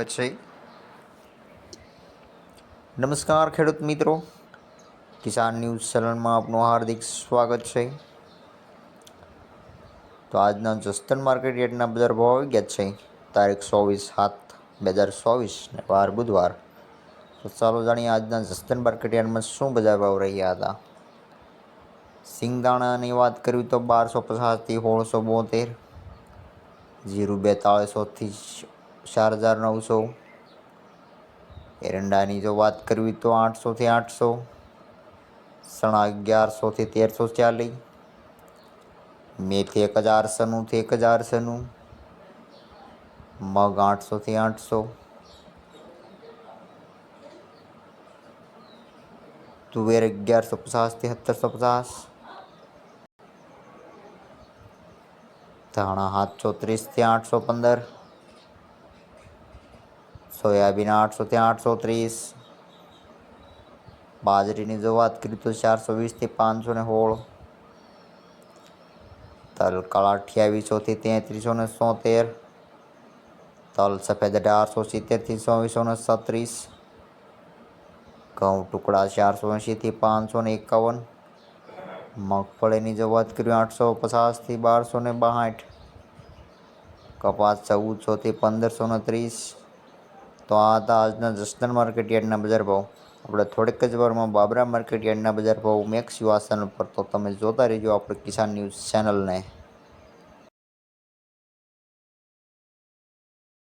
સ્વાગત છે. નમસ્કાર ખેડૂત મિત્રો. કિસાન ન્યૂઝ ચેનલમાં આપનું હાર્દિક સ્વાગત છે. તો આજના જસ્તન માર્કેટ યાર્ડના બજાર ભાવ આવી ગયા છે. તારીખ ચોવીસ સાત બે હજાર ચોવીસ ને વાર બુધવાર. તો ચાલો જાણીએ આજના જસ્તન માર્કેટ યાર્ડમાં શું બજાર ભાવ રહ્યા હતા. સિંગદાણાની વાત કરવી તો બારસો પચાસથી સોળસો બોતેર, જીરું બેતાળીસોથી ચાર હજાર નવસો. એરંડાની જો વાત કરવી તો આઠસોથી આઠસો. સણા અગિયારસોથી તેરસો ચાલીસ મેથી એક હજાર સનુંથી એક હજાર સનું. મગ આઠસોથી આઠસો. તુવેર અગિયારસો પચાસથી સત્તરસો પચાસ. ધાણા સાતસો ત્રીસથી આઠસો પંદર. સોયાબીન આઠસો થી આઠસો ત્રીસ. બાજરીની જો વાત કરીએ તો ચારસો વીસથી પાંચસો ને સોળ. તલ કાળા અઠ્યાવીસોથી તેત્રીસો ને સોતેર. તલ સફેદ અઢારસો સિત્તેરથી ચોવીસો ને છત્રીસ. ઘઉં ટુકડા ચારસો એંશીથી પાંચસો ને એકાવન. મગફળીની જો વાત કરીએ આઠસો પચાસથી બારસો ને બાસઠ. કપાસ ચૌદસોથી પંદરસો ને ત્રીસ. તો આ હતા આજના જસદણ માર્કેટ યાર્ડના બજાર ભાવ. આપણે થોડીક જ વારમાં બાબરા માર્કેટ યાર્ડના બજાર ભાવ મેક્સ યુવા ઉપર. પર તો તમે જોતા રહેજો આપણે કિસાન ન્યૂઝ ચેનલને.